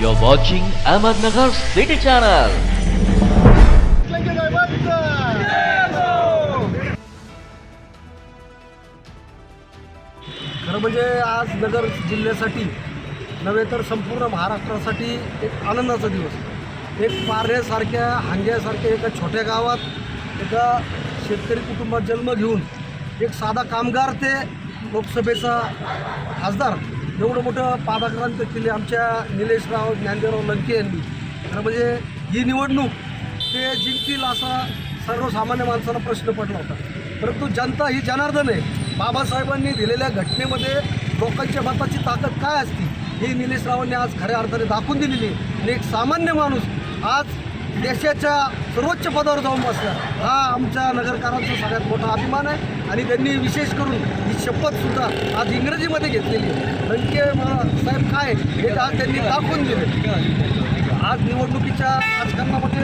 You're watching Ahmednagar City Channel. खरं म्हणजे आज नगर जिल्ह्यासाठी नव्हे तर संपूर्ण महाराष्ट्रासाठी एक आनंदाचा दिवस एक पारण्यासारख्या हांग्यासारख्या एका छोट्या गावात एका शेतकरी कुटुंबात जन्म घेऊन एक साधा कामगार ते लोकसभेचा खासदार एवढं मोठं पादाक्रांत केले आमच्या निलेशराव ज्ञानदेवराव लंके यांनी. खरं म्हणजे ही निवडणूक ते जिंकतील असा सर्वसामान्य माणसाला प्रश्न पडला होता. परंतु जनता ही जनार्दन आहे. बाबासाहेबांनी दिलेल्या घटनेमध्ये लोकांच्या मताची ताकद काय असती ही निलेश रावांनी आज खऱ्या अर्थाने दाखवून दिलेली आहे. आणि एक सामान्य माणूस आज देशाच्या सर्वोच्च पदावर जाऊन बसला. हा आमच्या नगरकारांचा सगळ्यात मोठा अभिमान आहे. आणि त्यांनी विशेष करून ही शपथसुद्धा आज इंग्रजीमध्ये घेतलेली आहे. साहेब काय हे आज त्यांनी दाखवून दिले. आज निवडणुकीच्या राजकारणामध्ये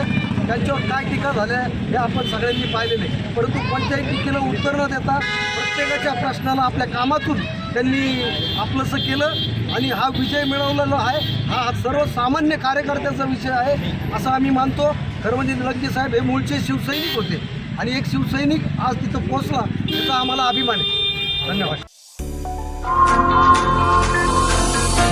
त्यांच्यावर काय टीका झाल्या हे आपण सगळ्यांनी पाहिलेले नाही परंतु कोणत्याही टीकेला उत्तर न देता प्रत्येकाच्या प्रश्नाला आपल्या कामातून त्यांनी आपलंसं केलं आणि हा विजय मिळवलेला आहे. हा सर्वसामान्य कार्यकर्त्याचा विषय आहे असं आम्ही मानतो. खरं म्हणजे निलंगी साहेब हे मूळचे शिवसैनिक होते आणि एक शिवसैनिक आज तिथं पोचला त्याचा आम्हाला अभिमान आहे. धन्यवाद.